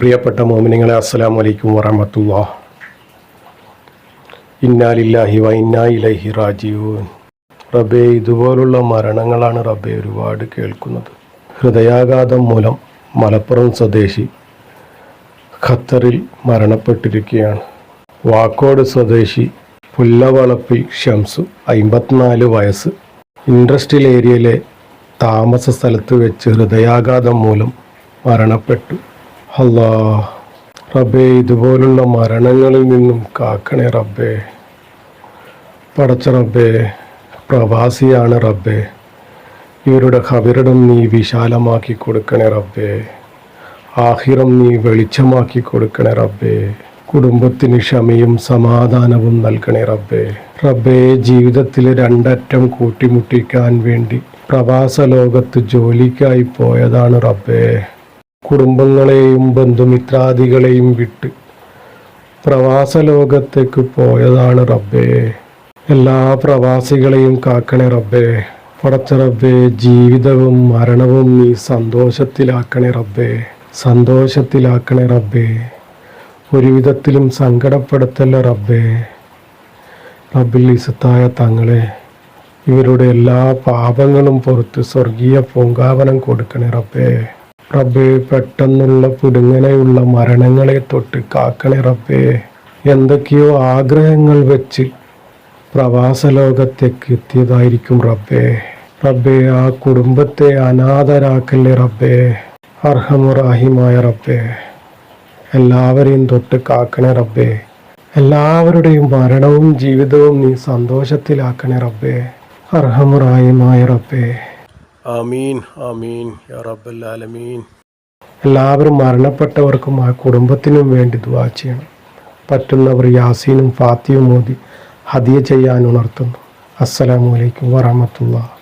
പ്രിയപ്പെട്ട മോമിനിങ്ങളെ അസ്സലാം വലൈക്കും വറഹമത്തുള്ള. ഇന്നാലില്ലാഹി വ ഇന്നാ ഇലൈഹി റാജിയൂൻ റബ്ബേ ഇതുപോലുള്ള മരണങ്ങളാണ് റബ്ബെ ഒരുപാട് കേൾക്കുന്നത്. ഹൃദയാഘാതം മൂലം മലപ്പുറം സ്വദേശി ഖത്തറിൽ മരണപ്പെട്ടിരിക്കുകയാണ്. വാക്കോട് സ്വദേശി പുല്ലവളപ്പിൽ ഷംസു അമ്പത്തിനാല് വയസ്സ്. ഇൻഡസ്ട്രിയൽ ഏരിയയിലെ താമസ സ്ഥലത്ത് വെച്ച് ഹൃദയാഘാതം മൂലം മരണപ്പെട്ടു. അല്ലാ റബ്ബേ ഇതുപോലുള്ള മരണങ്ങളിൽ നിന്നും കാക്കണേ റബ്ബേ. പടച്ച റബ്ബേ പ്രവാസിയാണ് റബ്ബേ. ഇവരുടെ ഖബറിടം നീ വിശാലമാക്കി കൊടുക്കണേ റബ്ബേ. ആഹിറം നീ വെളിച്ചമാക്കി കൊടുക്കണേ റബ്ബേ. കുടുംബത്തിന് ക്ഷമയും സമാധാനവും നൽകണേ റബ്ബേ. റബ്ബേ ജീവിതത്തിൽ രണ്ടറ്റം കൂട്ടിമുട്ടിക്കാൻ വേണ്ടി പ്രവാസ ലോകത്ത് ജോലിക്കായി പോയതാണ് റബ്ബേ. കുടുംബങ്ങളെയും ബന്ധുമിത്രാദികളെയും വിട്ട് പ്രവാസ ലോകത്തേക്ക് പോയതാണ് റബ്ബേ. എല്ലാ പ്രവാസികളെയും കാക്കണേ റബ്ബേ. പടച്ച റബ്ബേ ജീവിതവും മരണവും നീ സന്തോഷത്തിലാക്കണേ റബ്ബേ. സന്തോഷത്തിലാക്കണേ റബ്ബേ. ഒരു വിധത്തിലും സങ്കടപ്പെടുത്തല്ല റബ്ബേ. റബ്ബിൽ ഇസത്തായ തങ്ങളെ ഇവരുടെ എല്ലാ പാപങ്ങളും പുറത്ത് സ്വർഗീയ പൂങ്കാവനം കൊടുക്കണേ റബ്ബേ. റബ്ബേ പെട്ടെന്നുള്ള പുടുങ്ങനെയുള്ള മരണങ്ങളെ തൊട്ട് കാക്കണേ റബ്ബേ എന്തൊക്കെയോ ആഗ്രഹങ്ങൾ വെച്ച് പ്രവാസ ലോകത്തേക്ക് എത്തിയതായിരിക്കും റബ്ബേ. റബ്ബേ ആ കുടുംബത്തെ അനാഥരാക്കല്ലേ റബ്ബേ. അർഹമുറാഹിമായ റബ്ബേ. എല്ലാവരെയും തൊട്ട് കാക്കണേ റബ്ബേ. എല്ലാവരുടെയും മരണവും ജീവിതവും നീ സന്തോഷത്തിലാക്കണേ റബ്ബേ. അർഹമുറാഹിമായ റബ്ബേ. ആമീൻ ആമീൻ യാ റബ്ബൽ ആലമീൻ. എല്ലാവരും മരണപ്പെട്ടവർക്കും ആ കുടുംബത്തിനും വേണ്ടി ദുവാ ചെയ്യണം. പറ്റുന്നവർ യാസീനും ഫാത്തിയും മോദി ഹദിയ ചെയ്യാൻ ഉണർത്തുന്നു. അസ്സലാമു അലൈക്കും വറഹമത്തുള്ള